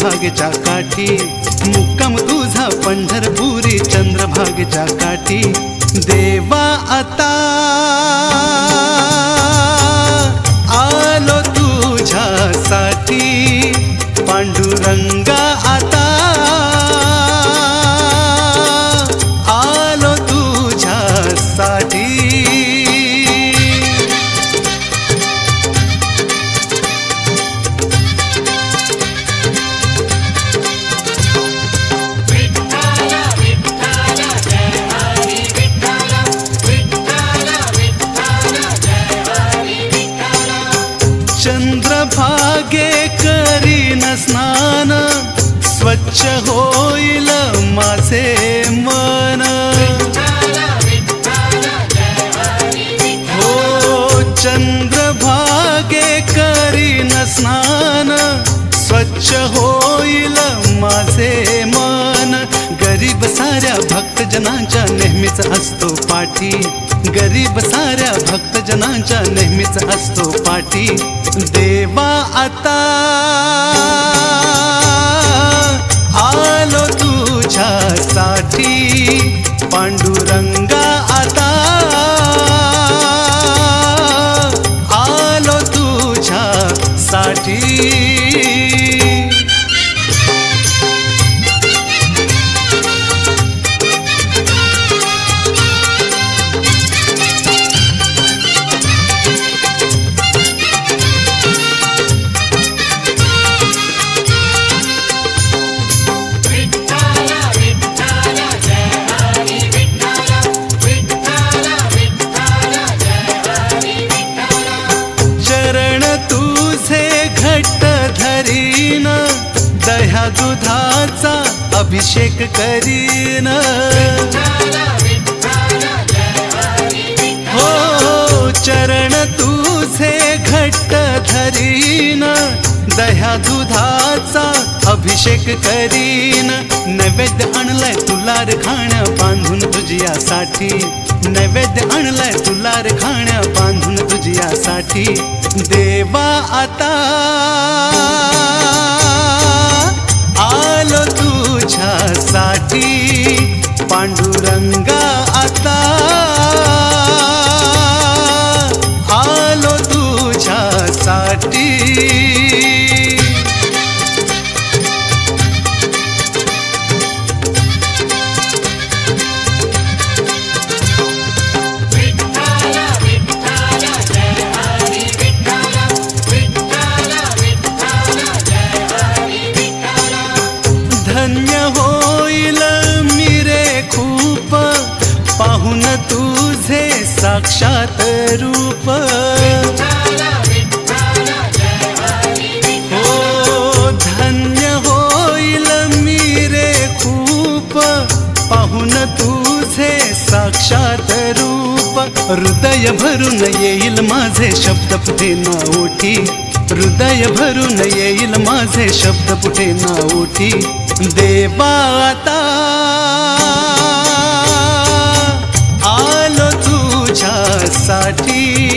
चंद्रभागेच्या काठी. मुक्काम तुझा पंढरपुरी चंद्रभागेच्या काठी. देवा आता चंद्रभागे करीन स्नान स्वच्छ होईल माझे मन. हो चंद्रभागे करीन स्नान स्वच्छ होईल माझे मन. गरीब साऱ्या भक्तजनांच्या नेहमीच असतो पाठी. गरीब साऱ्या भक्तजनांच्या नेहमीच असतो पाठी. देवा आता आलो तुझ्यासाठी. पांडुरंगा आता आलो तुझ्यासाठी. दह्या दुधाचा अभिषेक करीन. हो, हो चरण तुझे घट्ट धरीन. दह्या दुधाचा अभिषेक करीन. नैवेद्य आणलाय तुला खाण्या बांधून तुझ्यासाठी. नैवेद्य आणलाय तुला खाण्या बांधून तुझ्यासाठी. देवा आता आता तुझे साक्षात रूप. हो धन्य होईल मी रे खूप. पाहून तुझे साक्षात रूप. हृदय भरून येईल माझे शब्द पुढे ना ओठी हृदय भरून येईल माझे शब्द पुढे ना ओठी देवा साठी